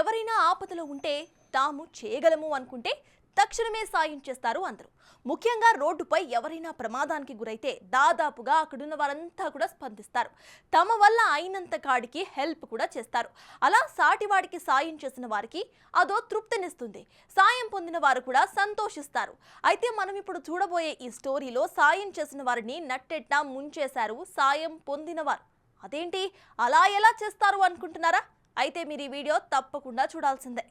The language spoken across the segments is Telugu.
ఎవరైనా ఆపదలో ఉంటే తాము చేయగలము అనుకుంటే తక్షణమే సాయం చేస్తారు అందరూ. ముఖ్యంగా రోడ్డుపై ఎవరైనా ప్రమాదానికి గురైతే దాదాపుగా అక్కడున్న వారంతా కూడా స్పందిస్తారు. తమ వల్ల అయినంత కాడికి హెల్ప్ కూడా చేస్తారు. అలా సాటివాడికి సాయం చేసిన వారికి అదో తృప్తినిస్తుంది. సాయం పొందిన వారు కూడా సంతోషిస్తారు. అయితే మనం ఇప్పుడు చూడబోయే ఈ స్టోరీలో సాయం చేసిన వారిని నట్టెట్ట ముంచేశారు సాయం పొందినవారు అదేంటి? అలా ఎలా చేస్తారు అనుకుంటున్నారా? అయితే మీరు ఈ వీడియో తప్పకుండా చూడాల్సిందే.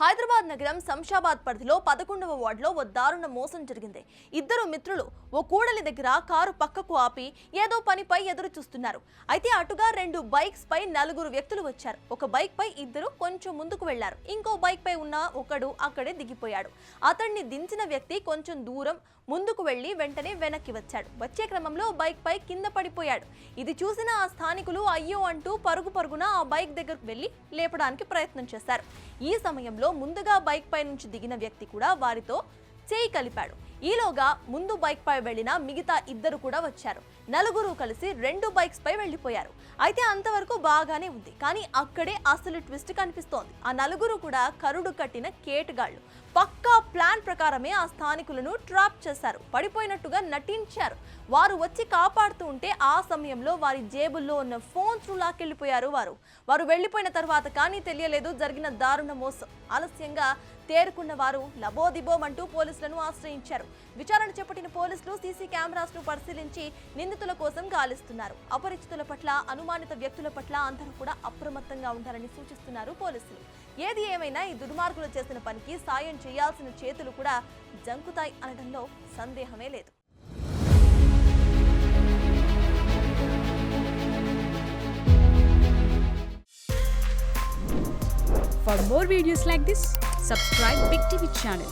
హైదరాబాద్ నగరం శంషాబాద్ పరిధిలో పదకొండవ వార్డులో ఓ దారుణ మోసం జరిగింది. ఇద్దరు మిత్రులు ఓ కూడలి దగ్గర కారు పక్కకు ఆపి ఏదో పనిపై ఎదురు చూస్తున్నారు. అయితే అటుగా రెండు బైక్స్ పై నలుగురు వ్యక్తులు వచ్చారు. ఒక బైక్ పై ఇద్దరు కొంచెం ముందుకు వెళ్ళారు. ఇంకో బైక్ పై ఉన్న ఒకడు అక్కడే దిగిపోయాడు. అతన్ని దించిన వ్యక్తి కొంచెం దూరం ముందుకు వెళ్ళి వెంటనే వెనక్కి వచ్చాడు. వచ్చే క్రమంలో బైక్ పై కింద పడిపోయాడు. ఇది చూసిన ఆ స్థానికులు అయ్యో అంటూ పరుగు పరుగున ఆ బైక్ దగ్గరకు వెళ్ళి లేపడానికి ప్రయత్నం చేశారు. ఈ సమయంలో ముందుగా బైక్ పై నుంచి దిగిన వ్యక్తి కూడా వారితో చేయి కలిపాడు. ఈలోగా ముందు బైక్ పై వెళ్ళిన మిగతా ఇద్దరు కూడా వచ్చారు. నలుగురు కలిసి రెండు బైక్స్ పై వెళ్ళిపోయారు అయితే అంతవరకు బాగానే ఉంది. కానీ అక్కడే అసలు ట్విస్ట్ కనిపిస్తోంది. ఆ నలుగురు కూడా కరుడు కట్టిన కేటగాళ్ళు పక్కా ప్లాన్ ప్రకారమే ఆ స్థానికులను ట్రాప్ చేశారు. పడిపోయినట్టుగా నటించారు. వారు వచ్చి కాపాడుతూ ఉంటే ఆ సమయంలో వారి జేబుల్లో ఉన్న ఫోన్స్ లాక్కెళ్ళిపోయారు వారు. వారు వెళ్ళిపోయిన తర్వాత కానీ తెలియలేదు. జరిగిన దారుణ మోసం. ఆలస్యంగా తేరుకున్న వారు లబోదిబోమంటూ పోలీసులను ఆశ్రయించారు. విచారణ చేపట్టిన పోలీసులు సీసీ కెమెరాస్ను పరిశీలించి నిందితుల కోసం గాలిస్తున్నారు. అపరిచితుల పట్ల అనుమానిత వ్యక్తుల పట్ల అందరూ కూడా అప్రమత్తంగా ఉండాలని సూచిస్తున్నారు పోలీసులు. ఏది ఏమైనా ఈ దుర్మార్గులు చేసిన పనికి సాయం చేయాల్సిన చేతులు కూడా జంకుతాయి అనడంలో సందేహమే లేదు. For more videos like this, subscribe Big TV channel.